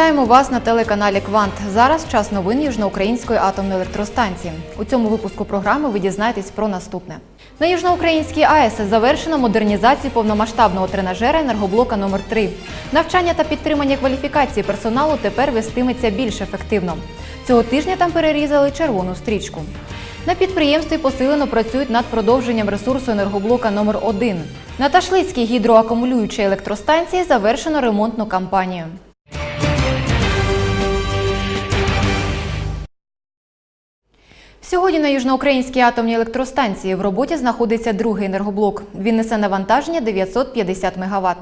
Вітаємо вас на телеканалі Квант. Зараз час новин Южноукраїнської атомної електростанції. У цьому випуску програми ви дізнаєтесь про наступне. На Южноукраїнській АЕС завершено модернізацію повномасштабного тренажера енергоблока номер 3 Навчання та підтримання кваліфікації персоналу тепер вестиметься більш ефективно. Цього тижня там перерізали червону стрічку. На підприємстві посилено працюють над продовженням ресурсу енергоблока номер 1 На Ташлицькій гідроакумулюючій електростанції завершено ремонтну кампанію. Сьогодні на Южноукраїнській атомній електростанції в роботі знаходиться другий енергоблок. Він несе навантаження 950 МВт.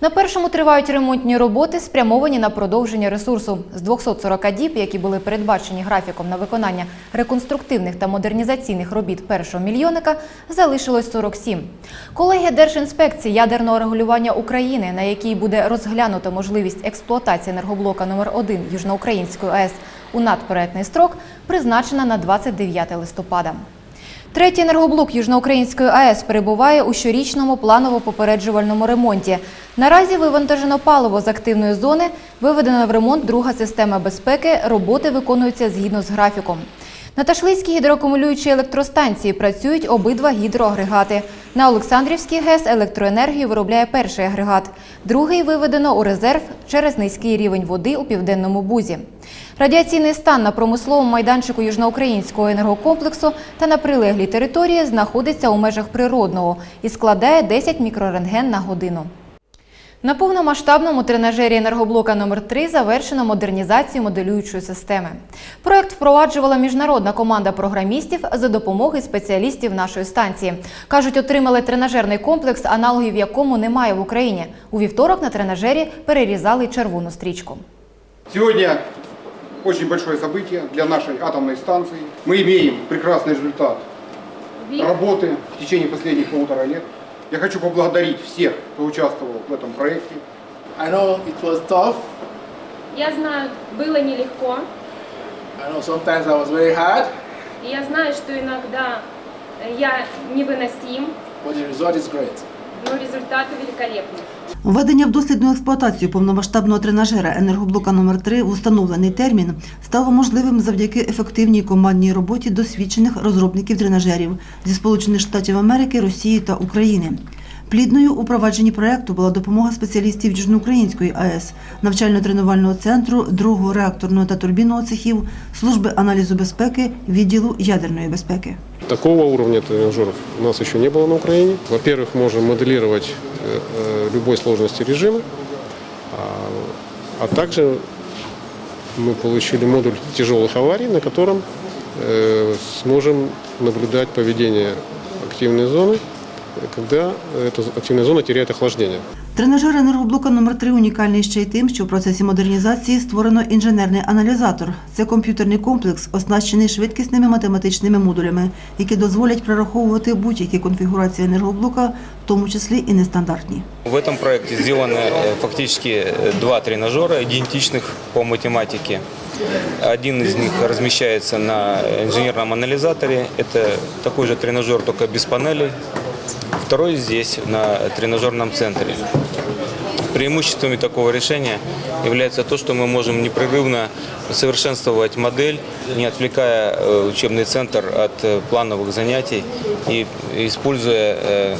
На першому тривають ремонтні роботи, спрямовані на продовження ресурсу. З 240 діб, які були передбачені графіком на виконання реконструктивних та модернізаційних робіт першого мільйонника, залишилось 47. Колегія Держінспекції ядерного регулювання України, на якій буде розглянуто можливість експлуатації енергоблока номер 1 Южноукраїнської АЕС у надпроектний строк призначена на 29 листопада. Третій енергоблок Южноукраїнської АЕС перебуває у щорічному планово-попереджувальному ремонті. Наразі вивантажено паливо з активної зони, виведена в ремонт друга система безпеки. Роботи виконуються згідно з графіком. На Ташлицькій гідроакумулюючій електростанції працюють обидва гідроагрегати. На Олександрівській ГЕС електроенергію виробляє перший агрегат. Другий виведено у резерв через низький рівень води у південному бузі. Радіаційний стан на промисловому майданчику Южноукраїнського енергокомплексу та на прилеглій території знаходиться у межах природного і складає 10 мікрорентген на годину. На повномасштабному тренажері енергоблока номер 3 завершено модернізацію моделюючої системи. Проект впроваджувала міжнародна команда програмістів за допомогою спеціалістів нашої станції. Кажуть, отримали тренажерний комплекс, аналогів якому немає в Україні. У вівторок на тренажері перерізали червону стрічку. Сегодня очень большое событие для нашей атомной станции. Мы имеем прекрасный результат работы в течение последних полутора лет. Я хочу поблагодарить всех, кто участвовал в этом проекте. I know it was tough. Я знаю, было нелегко, I know sometimes I was very hard, и я знаю, что иногда э, я невыносим, but the result is great. Но результаты великолепны. Введення в дослідну експлуатацію повномасштабного тренажера енергоблока номер 3 в установлений термін стало можливим завдяки ефективній командній роботі досвідчених розробників тренажерів зі Сполучених Штатів Америки, Росії та України. Плідною у провадженні проекту була допомога спеціалістів Южноукраїнської АЕС, навчально-тренувального центру, другого реакторного та турбінного цехів, служби аналізу безпеки, відділу ядерної безпеки. Такого уровня тренажеров у нас еще не было на Украине. Во-первых, можем моделировать э, э, любой сложности режима, а, а также мы получили модуль тяжелых аварий, на котором э, сможем наблюдать поведение активной зоны, когда эта активная зона теряет охлаждение. Тренажер енергоблока номер 3 унікальний ще й тим, що в процесі модернізації створено інженерний аналізатор. Це комп'ютерний комплекс, оснащений швидкісними математичними модулями, які дозволять прораховувати будь-які конфігурації енергоблока, в тому числі і нестандартні. В этом проекте сделаны э, фактически э, два тренажера, идентичных по математике. Один из них размещается на инженерном анализаторе. Это такой же тренажер, только без панелей. Второй здесь, на тренажерном центре. Преимуществами такого решения является то, что мы можем непрерывно совершенствовать модель, не отвлекая э, учебный центр от э, плановых занятий и используя э,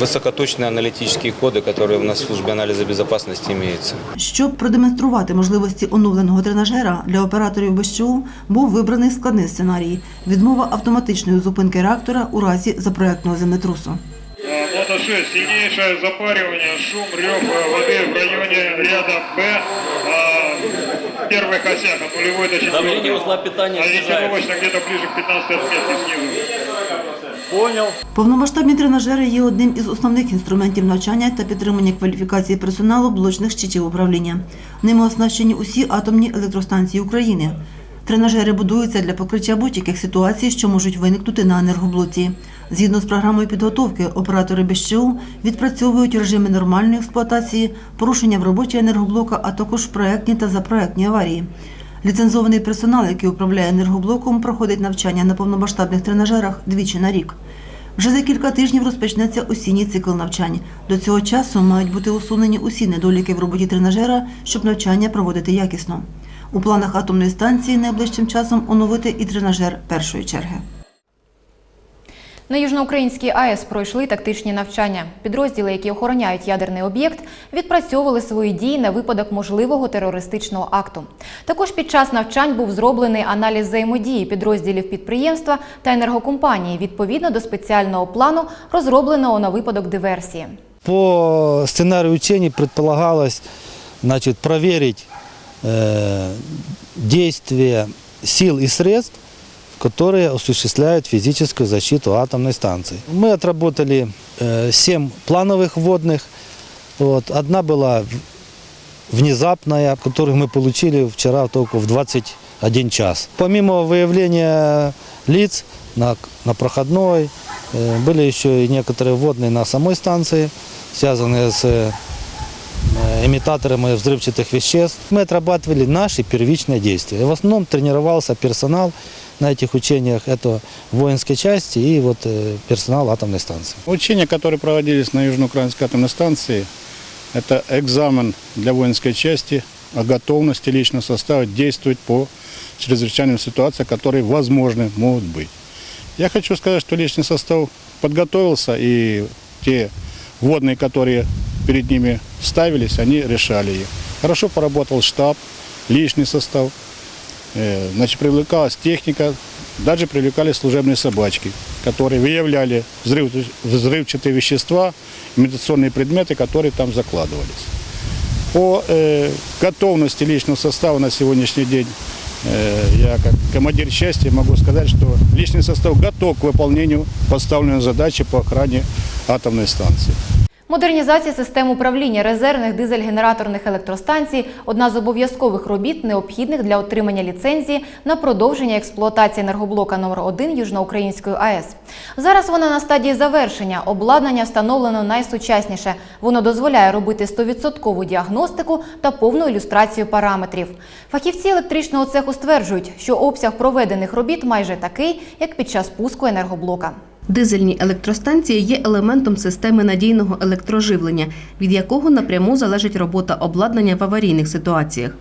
высокоточные аналитические коды, которые у нас в службе анализа безопасности имеются. Щоб продемонструвати можливості оновленого тренажера для операторів БЩУ, був вибраний складний сценарій – відмова автоматичної зупинки реактора у разі запроектного землетрусу. Нота 6. Сильнейшее запаривание, шум, рев э, воды в районе ряда Б. а, Первых осях от нулевой до четвертой. Давление узла питания Ориентировочно где-то ближе к 15 отметке снизу. Повномасштабні тренажери є одним із основних інструментів навчання та підтримання кваліфікації персоналу блочних щитів управління. Ними оснащені усі атомні електростанції України. Тренажери будуються для покриття будь-яких ситуацій, що можуть виникнути на енергоблоці. Згідно з програмою підготовки, оператори БЩУ відпрацьовують режими нормальної експлуатації, порушення в роботі енергоблока, а також проектні та запроектні аварії. Ліцензований персонал, який управляє енергоблоком, проходить навчання на повномасштабних тренажерах двічі на рік. Вже за кілька тижнів розпочнеться осінній цикл навчань. До цього часу мають бути усунені усі недоліки в роботі тренажера, щоб навчання проводити якісно. У планах атомної станції найближчим часом оновити і тренажер першої черги. На Южноукраїнській АЕС пройшли тактичні навчання. Підрозділи, які охороняють ядерний об'єкт, відпрацьовували свої дії на випадок можливого терористичного акту. Також під час навчань був зроблений аналіз взаємодії підрозділів підприємства та енергокомпанії відповідно до спеціального плану, розробленого на випадок диверсії. По сценарию учений предполагалось значит, проверить действие сил и средств, которые осуществляют физическую защиту атомной станции. Мы отработали э, семь плановых вводных. Вот. Одна была внезапная, которую мы получили вчера только в 21 час. Помимо выявления лиц на, на проходной, э, были еще и некоторые вводные на самой станции, связанные с э, имитаторами взрывчатых веществ. Мы отрабатывали наши первичные действия. В основном тренировался персонал на этих учениях. Это воинской части и вот э, персонал атомной станции. Учения, которые проводились на Южноукраинской атомной станции, это экзамен для воинской части о готовности личного состава действовать по чрезвычайным ситуациям, которые возможны могут быть. Я хочу сказать, что личный состав подготовился, и те вводные, которые перед ними ставились, они решали их. Хорошо поработал штаб, личный состав, значит, привлекалась техника, даже привлекались служебные собачки, которые выявляли взрыв, взрывчатые вещества, имитационные предметы, которые там закладывались. По э, готовности личного состава на сегодняшний день э, я как командир части могу сказать, что личный состав готов к выполнению поставленной задачи по охране атомной станции. Модернізація систем управління резервних дизель-генераторних електростанцій одна з обов'язкових робіт, необхідних для отримання ліцензії на продовження експлуатації енергоблока номер 1 Южноукраїнської АЕС. Зараз вона на стадії завершення. Обладнання встановлено найсучасніше. Воно дозволяє робити 100% діагностику та повну ілюстрацію параметрів. Фахівці електричного цеху стверджують, що обсяг проведених робіт майже такий, як під час пуску енергоблока. Дизельні електростанції є елементом системи надійного електроживлення, від якого напряму залежить робота обладнання в аварійних ситуаціях.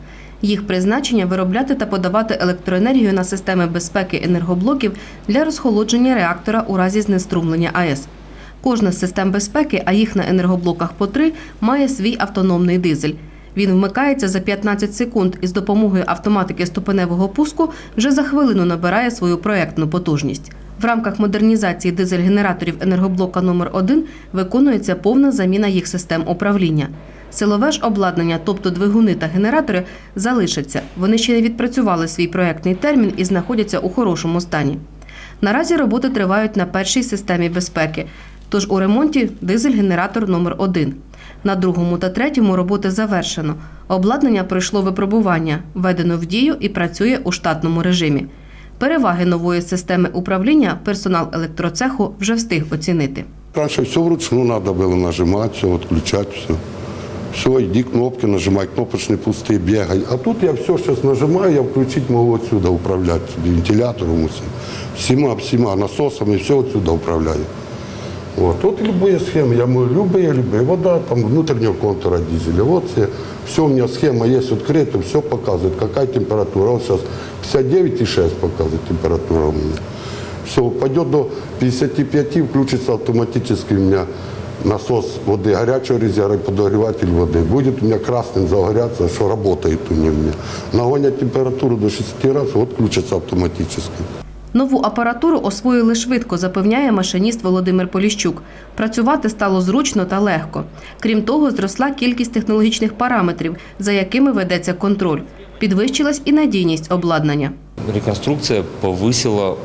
Їх призначення виробляти та подавати електроенергію на системи безпеки енергоблоків для розхолодження реактора у разі знеструмлення АЕС. Кожна з систем безпеки, а їх на енергоблоках по три, має свій автономний дизель. Він вмикається за 15 секунд і з допомогою автоматики ступеневого пуску вже за хвилину набирає свою проектну потужність. В рамках модернізації дизель-генераторів енергоблока номер 1 виконується повна заміна їх систем управління. Силове ж обладнання, тобто двигуни та генератори, залишаться. Вони ще не відпрацювали свій проектний термін і знаходяться у хорошому стані. Наразі роботи тривають на першій системі безпеки. Тож у ремонті дизель-генератор номер 1 На другому та третьому роботи завершено. Обладнання пройшло випробування, введено в дію і працює у штатному режимі. Переваги нової системи управління персонал електроцеху вже встиг оцінити. Раньше все вручную надо было нажимать, все, отключать, все. Все, иди кнопки нажимай, кнопочные пустые, бегай. А тут я все сейчас нажимаю, я включить могу отсюда управлять собі, вентилятором, усім. всіма, всіма насосами, все отсюда управляю. Вот. Вот любые схемы, я мою любые, любые. Вода там внутреннего контура дизеля. Вот все, все у меня схема есть открыта, все показывает, какая температура. Вот сейчас 59,6 показывает температура у меня. Все, упадет до 55, включится автоматически у меня насос воды, горячего резерва и подогреватель воды. Будет у меня красным загоряться, что работает у меня. Нагонят температуру до 60 раз, вот включится автоматически. Нову апаратуру освоїли швидко, запевняє машиніст Володимир Поліщук. Працювати стало зручно та легко. Крім того, зросла кількість технологічних параметрів, за якими ведеться контроль. Підвищилась і надійність обладнання. Реконструкция повысила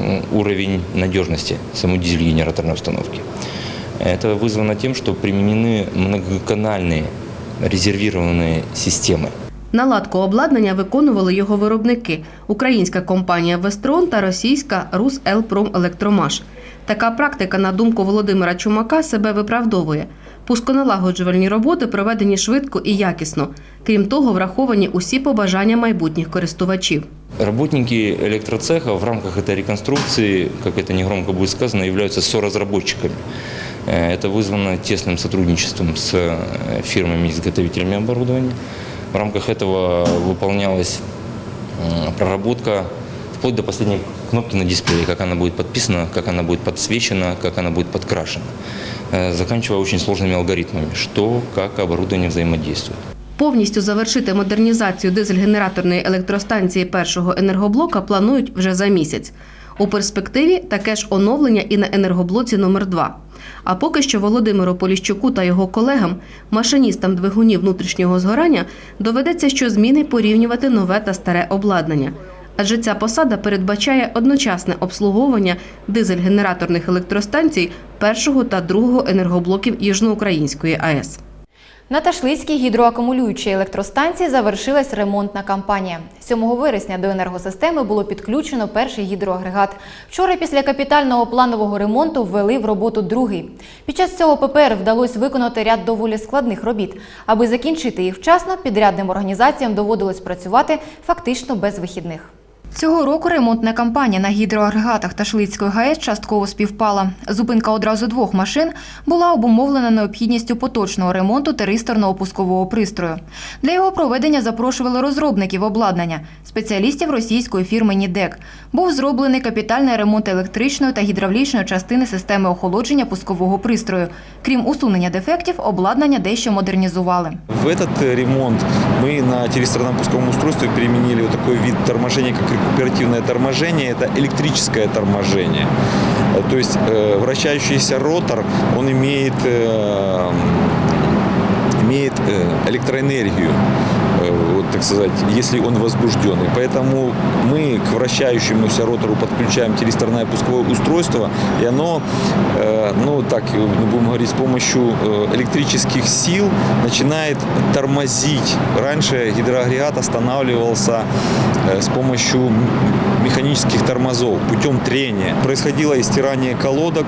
м, уровень надежности самой дизель-генераторной установки. Это вызвано тем, что применены многоканальные резервированные системы. Наладку обладнання виконували його виробники – українська компанія «Вестрон» та російська «Руселпромелектромаш». Така практика, на думку Володимира Чумака, себе виправдовує. Пусконалагоджувальні роботи проведені швидко і якісно. Крім того, враховані усі побажання майбутніх користувачів. Работники электроцеха в рамках этой реконструкции, как это негромко будет сказано, являются соразработчиками. Э, Это вызвано тесным сотрудничеством с э, фирмами-изготовителями оборудования. В рамках этого выполнялась м, проработка вплоть до последней кнопки на дисплее, как она будет подписана, как она будет подсвечена, как она будет подкрашена, Э, заканчивая очень сложными алгоритмами, что, как оборудование взаимодействует. Повністю завершити модернізацію дизель-генераторної електростанції першого енергоблока планують вже за місяць. У перспективі таке ж оновлення і на енергоблоці номер 2 а поки що Володимиру Поліщуку та його колегам, машиністам двигунів внутрішнього згорання, доведеться щозміни порівнювати нове та старе обладнання. Адже ця посада передбачає одночасне обслуговування дизель-генераторних електростанцій першого та другого енергоблоків Южноукраїнської АЕС. На Ташлицькій гідроакумулюючій електростанції завершилась ремонтна кампанія. 7 вересня до енергосистеми було підключено перший гідроагрегат. Вчора після капітального планового ремонту ввели в роботу другий. Під час цього ППР вдалося виконати ряд доволі складних робіт. Аби закінчити їх вчасно, підрядним організаціям доводилось працювати фактично без вихідних. Цього року ремонтна кампанія на гідроагрегатах Ташлицької ГАЕС частково співпала. Зупинка одразу двох машин була обумовлена необхідністю поточного ремонту теристорного пускового пристрою. Для його проведення запрошували розробників обладнання, спеціалістів російської фірми «Нідек». Був зроблений капітальний ремонт електричної та гідравлічної частини системи охолодження пускового пристрою. Крім усунення дефектів, обладнання дещо модернізували. В этот э, ремонт мы на телестройном пусковом устройстве применили вот такой вид торможения, как рекуперативное торможение. Это электрическое торможение. Э, То есть э, вращающийся ротор, он имеет, э, имеет электроэнергию, так сказать, если он возбужденный. Поэтому мы к вращающемуся ротору подключаем телесторное пусковое устройство, и оно, э, ну так, э, будем говорить, с помощью э, электрических сил начинает тормозить. Раньше гидроагрегат останавливался с помощью механических тормозов путем трения. Происходило истирание колодок,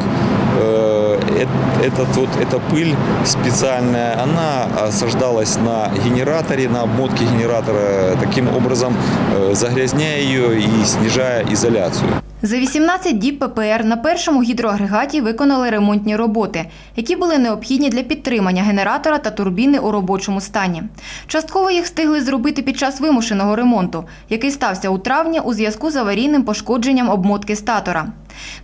этот вот, эта пыль специальная, она осаждалась на генераторе, на обмотке генератора, таким образом э, загрязняя ее и снижая изоляцию. За 18 діб ППР на першому гідроагрегаті виконали ремонтні роботи, які були необхідні для підтримання генератора та турбіни у робочому стані. Частково їх встигли зробити під час вимушеного ремонту, який стався у травні у зв'язку з аварійним пошкодженням обмотки статора.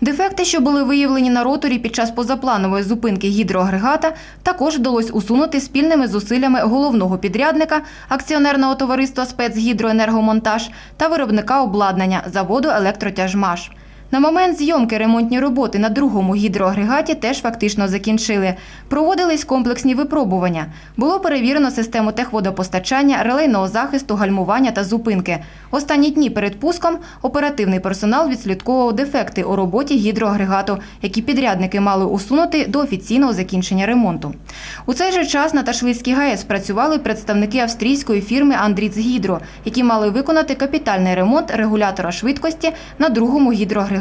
Дефекти, що були виявлені на роторі під час позапланової зупинки гідроагрегата, також вдалося усунути спільними зусиллями головного підрядника акціонерного товариства «Спецгідроенергомонтаж» та виробника обладнання заводу «Електротяжмаш». На момент зйомки ремонтні роботи на другому гідроагрегаті теж фактично закінчили. Проводились комплексні випробування. Було перевірено систему техводопостачання, релейного захисту, гальмування та зупинки. Останні дні перед пуском оперативний персонал відслідковував дефекти у роботі гідроагрегату, які підрядники мали усунути до офіційного закінчення ремонту. У цей же час на Ташлицькій ГАЕС працювали представники австрійської фірми Андріцгідро, які мали виконати капітальний ремонт регулятора швидкості на другому гідроагрегаті.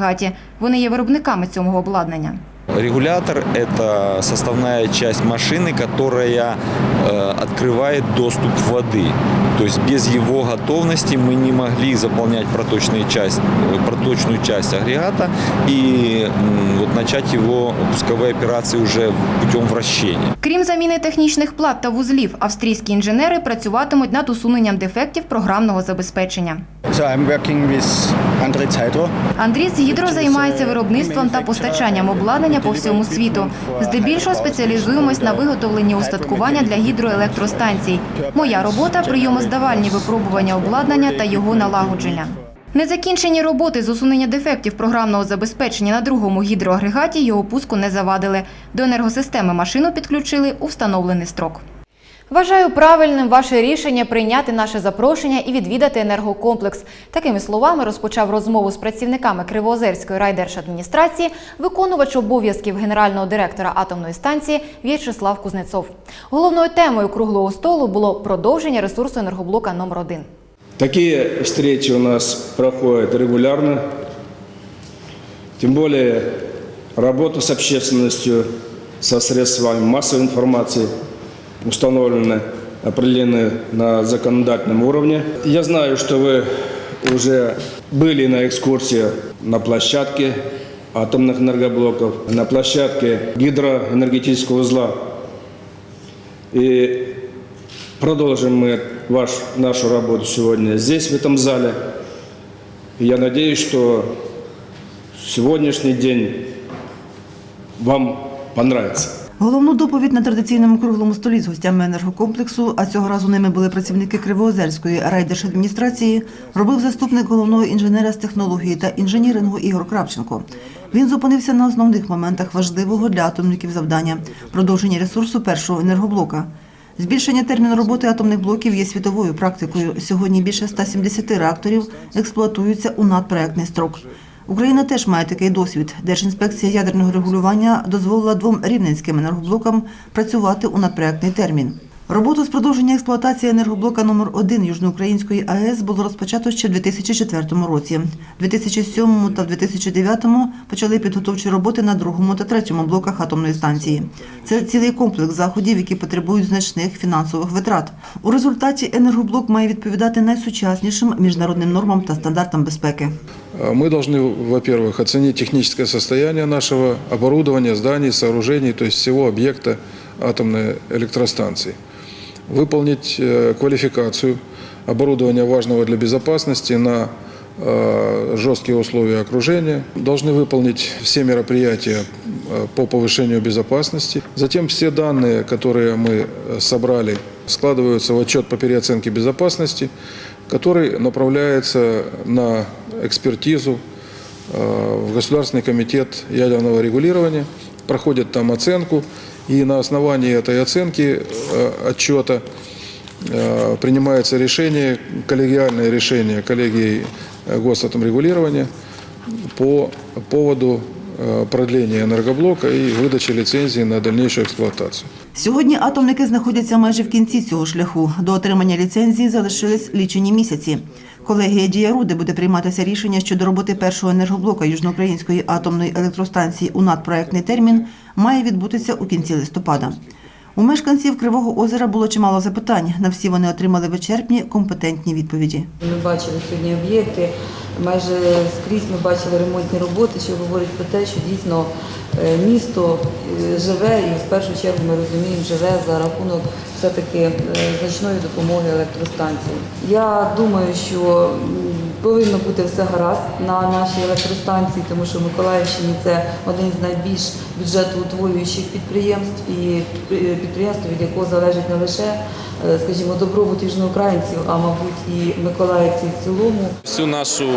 Вони є виробниками цього обладнання. Регулятор – это составная часть машины, которая э, открывает доступ воды. То есть без его готовности мы не могли заполнять проточную часть, э, проточную часть агрегата и м, вот начать его пусковые операции уже путем вращения. Крім заміни технічних плат та вузлів, австрійські інженери працюватимуть над усуненням дефектів програмного забезпечення. So I'm working with Andritz Hydro. Андрій Гідро займається виробництвом та постачанням обладнання по всьому світу. Здебільшого спеціалізуємось на виготовленні устаткування для гідроелектростанцій. Моя робота прийомоздавальні випробування обладнання та його налагодження. Незакінчені роботи з усунення дефектів програмного забезпечення на другому гідроагрегаті його пуску не завадили. До енергосистеми машину підключили у встановлений строк. Вважаю правильним ваше рішення прийняти наше запрошення і відвідати енергокомплекс. Такими словами розпочав розмову з працівниками Кривоозерської райдержадміністрації виконувач обов'язків генерального директора атомної станції В'ячеслав Кузнецов. Головною темою круглого столу було продовження ресурсу енергоблока номер 1 Такие встречи у нас проходят регулярно. Тем более работа с общественностью, со средствами массовой информации установлены, определены на законодательном уровне. Я знаю, что вы уже были на экскурсии на площадке атомных энергоблоков, на площадке гидроэнергетического узла. И продолжим мы ваш, нашу работу сегодня здесь, в этом зале. И я надеюсь, что сегодняшний день вам понравится. Головну доповідь на традиційному круглому столі з гостями енергокомплексу, а цього разу ними були працівники Кривоозерської райдержадміністрації, робив заступник головного інженера з технології та інженірингу Ігор Кравченко. Він зупинився на основних моментах важливого для атомників завдання продовження ресурсу першого енергоблока. Збільшення терміну роботи атомних блоків є світовою практикою. Сьогодні більше 170 реакторів експлуатуються у надпроектний строк. Україна теж має такий досвід. Держінспекція ядерного регулювання дозволила двом рівненським енергоблокам працювати у надпроектний термін. Роботу з продовження експлуатації енергоблока номер 1 Южноукраїнської АЕС було розпочато ще в 2004 році. В 2007 та 2009 почали підготовчі роботи на другому та третьому блоках атомної станції. Це цілий комплекс заходів, які потребують значних фінансових витрат. У результаті енергоблок має відповідати найсучаснішим міжнародним нормам та стандартам безпеки. Мы должны, во-первых, оценить техническое состояние нашего оборудования, зданий, сооружений, то есть всего объекта атомной электростанции. Выполнить э, квалификацию оборудования важного для безопасности на э, жесткие условия окружения. Должны выполнить все мероприятия э, по повышению безопасности. Затем все данные, которые мы э, собрали, складываются в отчет по переоценке безопасности, который направляется на экспертизу э, в Государственный комитет ядерного регулирования, проходит там оценку, и на основании этой оценки э, отчета э, принимается решение, коллегиальное решение коллегии Госатомрегулирования по поводу продления энергоблока и выдачи лицензии на дальнейшую эксплуатацию. Сьогодні атомники знаходяться майже в кінці цього шляху. До отримання ліцензії залишились лічені місяці. Колегія Діяруди буде прийматися рішення щодо роботи першого енергоблока Южноукраїнської атомної електростанції у надпроектний термін має відбутися у кінці листопада. У мешканців Кривого озера було чимало запитань. На всі вони отримали вичерпні компетентні відповіді. Ми бачили сьогодні об'єкти, майже скрізь ми бачили ремонтні роботи, що говорить про те, що дійсно е, місто е, живе і в першу чергу ми розуміємо, живе за рахунок все-таки е, значної допомоги електростанції. Я думаю, що повинно бути все гаразд на нашій електростанції, тому що в Миколаївщині це один з найбільш бюджетоутворюючих підприємств і підприємство, від якого залежить не лише, скажімо, добробут южноукраїнців, а мабуть і миколаївців в цілому. Всю нашу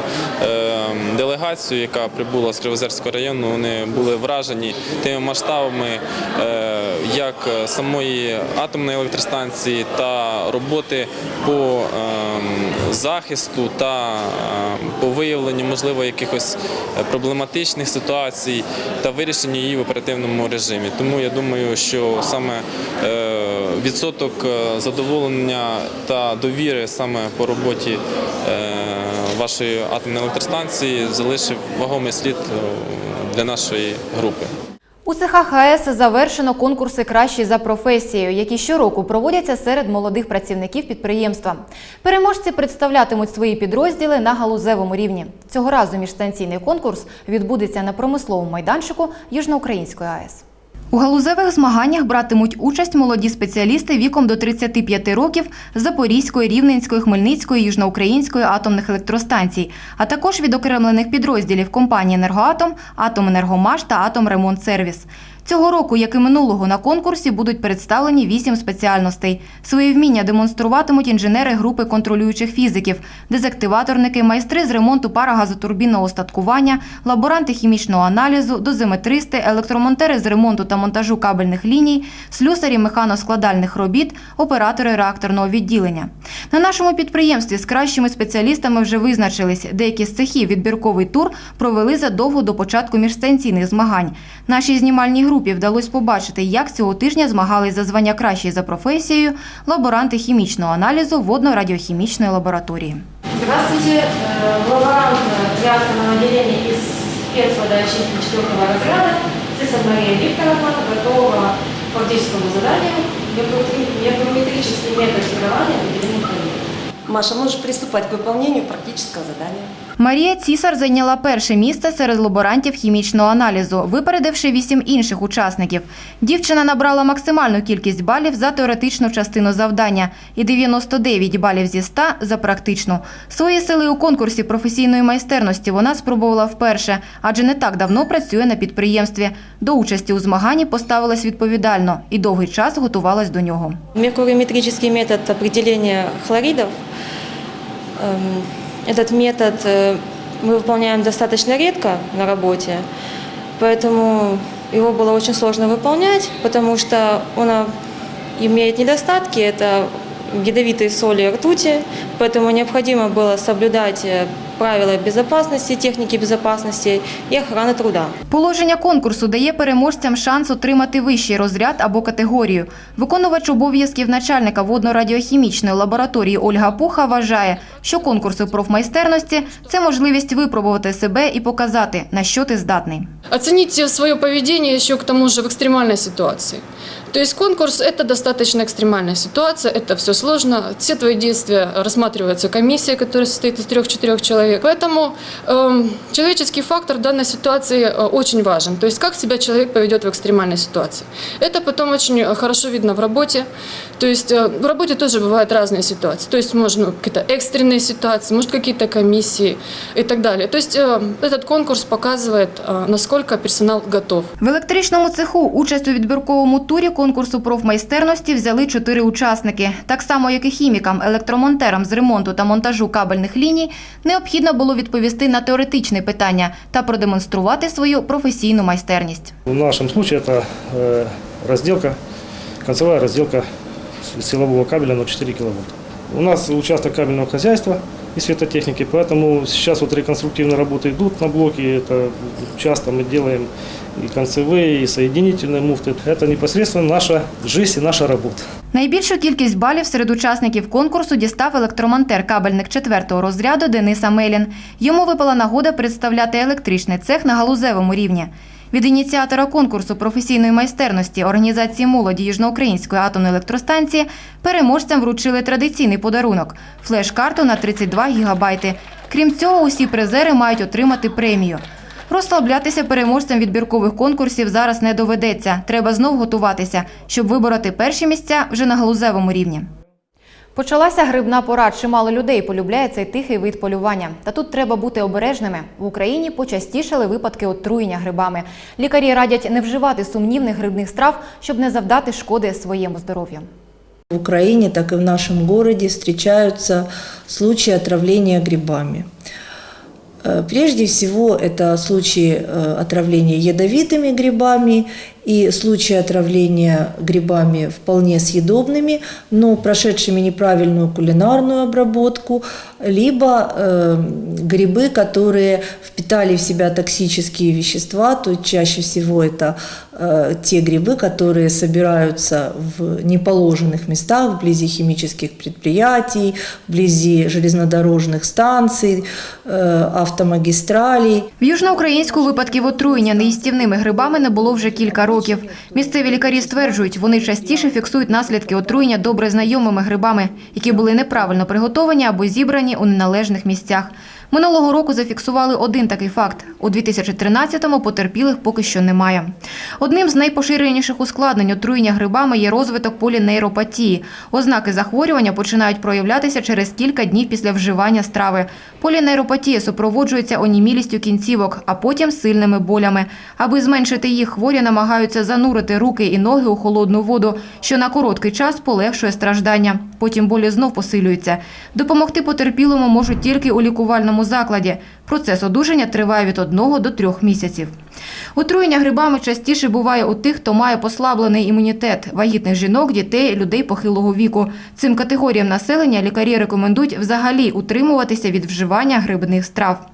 е, делегацію, яка прибула з Кривозерського району, вони були вражені тими масштабами е, як самої атомної електростанції та роботи по е, захисту та е, по виявленню, можливо, якихось проблематичних ситуацій та вирішенню її в оперативному режимі. Тому я думаю, що саме е, відсоток е, задоволення та довіри саме по роботі е, вашої атомної електростанції залишив вагомий слід е, для нашої групи. У цехах завершено конкурси кращі за професією, які щороку проводяться серед молодих працівників підприємства. Переможці представлятимуть свої підрозділи на галузевому рівні. Цього разу міжстанційний конкурс відбудеться на промисловому майданчику Южноукраїнської АЕС. У галузевих змаганнях братимуть участь молоді спеціалісти віком до 35 років з Запорізької, Рівненської, Хмельницької, Южноукраїнської атомних електростанцій, а також відокремлених підрозділів компанії «Енергоатом», «Атоменергомаш» та «Атомремонтсервіс». Цього року, як і минулого, на конкурсі будуть представлені вісім спеціальностей. Свої вміння демонструватимуть інженери групи контролюючих фізиків, дезактиваторники, майстри з ремонту парагазотурбінного остаткування, лаборанти хімічного аналізу, дозиметристи, електромонтери з ремонту та монтажу кабельних ліній, слюсарі механоскладальних робіт, оператори реакторного відділення. На нашому підприємстві з кращими спеціалістами вже визначились. Деякі з цехів відбірковий тур провели задовго до початку міжстанційних змагань. Нашій знімальній групі вдалося побачити, як цього тижня змагались за звання кращий за професією лаборанти хімічного аналізу водно-радіохімічної лабораторії. Здравствуйте, Э, лаборант реакторного отделения из спецводоочистки 4 разряда Цесар Мария Викторовна готова к фактическому заданию «Геометрический метод определения. Маша, можешь приступать к выполнению практического задания. Марія Цісар зайняла перше місце серед лаборантів хімічного аналізу, випередивши вісім інших учасників. Дівчина набрала максимальну кількість балів за теоретичну частину завдання і 99 балів зі 100 за практичну. Свої сили у конкурсі професійної майстерності вона спробувала вперше, адже не так давно працює на підприємстві. До участі у змаганні поставилась відповідально і довгий час готувалась до нього. Меркурioметрический метод определения хлоридов. Эм, Этот метод э, мы выполняем достаточно редко на работе, поэтому его было очень сложно выполнять, потому что он а, имеет недостатки. Это ядовитые соли и ртути, поэтому необходимо было соблюдать э, правила безопасности, техники безопасности и охраны труда. Положення конкурсу дає переможцям шанс отримати вищий розряд або категорію. Виконувач обов'язків начальника водно-радіохімічної лабораторії Ольга Пуха вважає, що конкурси профмайстерності – це можливість випробувати себе і показати, на що ти здатний. Оценить свое поведение еще к тому же в экстремальной ситуации. То есть конкурс – это достаточно экстремальная ситуация, это все сложно. Все твои действия рассматривается комиссия, которая состоит из трех-четырех человек. Поэтому эм, человеческий фактор в данной ситуации э, очень важен. То есть как себя человек поведет в экстремальной ситуации. Это потом очень хорошо видно в работе. То есть э, в работе тоже бывают разные ситуации. То есть можно какие-то экстренные ситуации, может какие-то комиссии и так далее. То есть э, этот конкурс показывает, э, насколько персонал готов. В електричному цеху участь у відбірковому турі конкурсу профмайстерності взяли чотири учасники. Так само, як і хімікам, електромонтерам з ремонту та монтажу кабельних ліній, необхідно було відповісти на теоретичне питання та продемонструвати свою професійну майстерність. В нашем случае это э, разделка, концевая разделка с- силового кабеля на 4 киловатта. У нас участок кабельного хозяйства и светотехники, поэтому сейчас вот реконструктивные работы идут на блоке. Это часто мы делаем и концевые, и соединительные муфты. Это непосредственно наша жизнь и наша работа. Найбільшу кількість балів серед учасників конкурсу дістав електромонтер-кабельник четвертого розряду Денис Амелін. Йому випала нагода представляти електричний цех на галузевому рівні. Від ініціатора конкурсу професійної майстерності організації молоді Южноукраїнської атомної електростанції переможцям вручили традиційний подарунок – флеш-карту на 32 гігабайти. Крім цього, усі призери мають отримати премію. Розслаблятися переможцям відбіркових конкурсів зараз не доведеться. Треба знов готуватися, щоб вибороти перші місця вже на галузевому рівні. Почалася грибна пора. Чимало людей полюбляє цей тихий вид полювання. Та тут треба бути обережними. В Україні почастішали випадки отруєння грибами. Лікарі радять не вживати сумнівних грибних страв, щоб не завдати шкоди своєму здоров'ю. В Украине, так и в нашем городе встречаются случаи отравления грибами. Э, Прежде всего, это случаи э, отравления ядовитыми грибами и случаи отравления грибами вполне съедобными, но прошедшими неправильную кулинарную обработку, либо э, грибы, которые впитали в себя токсические вещества, то чаще всего это э, те грибы, которые собираются в неположенных местах, вблизи химических предприятий, вблизи железнодорожных станций, э, автомагистралей. В Южноукраїнську випадків отруєння неїстівними грибами не було вже кілька років. Місцеві лікарі стверджують, вони частіше фіксують наслідки отруєння добре знайомими грибами, які були неправильно приготовані або зібрані у неналежних місцях. Минулого року зафіксували один такий факт. У 2013-му потерпілих поки що немає. Одним з найпоширеніших ускладнень отруєння грибами є розвиток полінейропатії. Ознаки захворювання починають проявлятися через кілька днів після вживання страви. Полінейропатія супроводжується онімілістю кінцівок, а потім сильними болями. Аби зменшити їх, хворі намагаються занурити руки і ноги у холодну воду, що на короткий час полегшує страждання. Потім болі знов посилюються. Допомогти потерпілому можуть тільки у лікувальному закладі. Процес одужання триває від 1 до 3 місяців. Отруєння грибами частіше буває у тих, хто має послаблений імунітет – вагітних жінок, дітей, людей похилого віку. Цим категоріям населення лікарі рекомендують взагалі утримуватися від вживання грибних страв.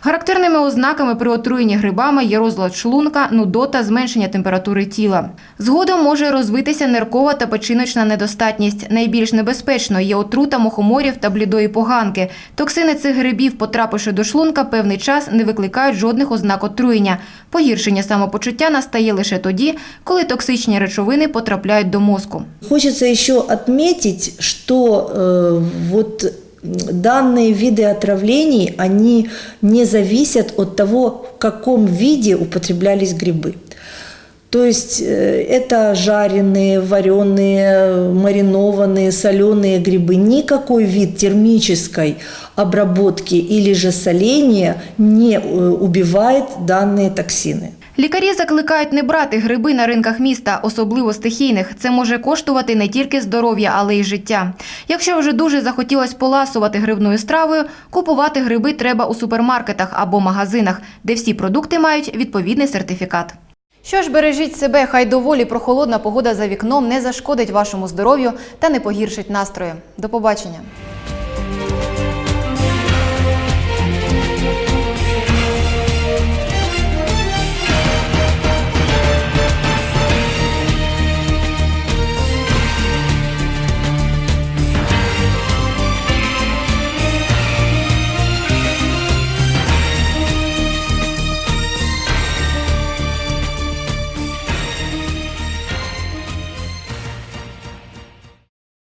Характерними ознаками при отруєнні грибами є розлад шлунка, нудота, зменшення температури тіла. Згодом може розвитися ниркова та печіночна недостатність. Найбільш небезпечною є отрута мухоморів та блідої поганки. Токсини цих грибів, потрапивши до шлунка, певний час не викликають жодних ознак отруєння. Погіршення самопочуття настає лише тоді, коли токсичні речовини потрапляють до мозку. Хочется еще отметить, что э, вот данные виды отравлений, они не зависят от того, в каком виде употреблялись грибы. То есть э, это жареные, вареные, маринованные, соленые грибы. Никакой вид термической обработки или же соления не э, убивает данные токсины. Лікарі закликають не брати гриби на ринках міста, особливо стихійних. Це може коштувати не тільки здоров'я, але й життя. Якщо вже дуже захотілось поласувати грибною стравою, купувати гриби треба у супермаркетах або магазинах, де всі продукти мають відповідний сертифікат. Що ж, бережіть себе, хай доволі прохолодна погода за вікном не зашкодить вашому здоров'ю та не погіршить настрою. До побачення.